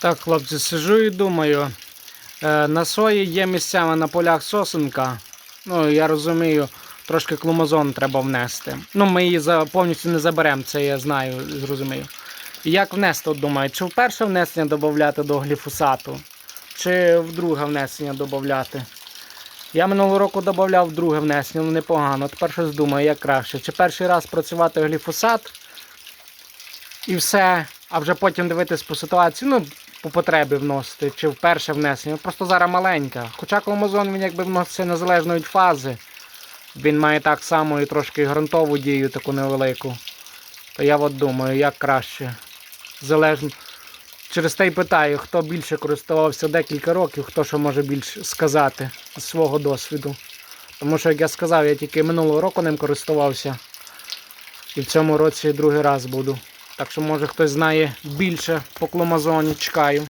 Так, хлопці, сижу і думаю. Е, на сої є місцями на полях сосенка. Ну, я розумію, трошки клумозон треба внести. Ну, ми її повністю не заберемо, це я знаю, зрозумію. Як внести, от думаю, чи вперше внесення додати до гліфосату, чи вдруге внесення додати. Я минулого року додавав вдруге внесення, ну непогано. Тепер щось думаю, як краще. Чи перший раз працювати гліфосат і все, а вже потім дивитись по ситуації, ну, по потребі вносити, чи вперше внесення. Просто зараз маленька. Хоча кломозон він якби вноситься незалежно від фази. Він має так само і трошки ґрунтову дію таку невелику. То я от думаю, як краще. Залежно. Через те й питаю, хто більше користувався декілька років, хто що може більше сказати з свого досвіду. Тому що, як я сказав, я тільки минулого року ним користувався. І в цьому році другий раз буду. Так що, може хтось знає більше по кломазоні, чекаю.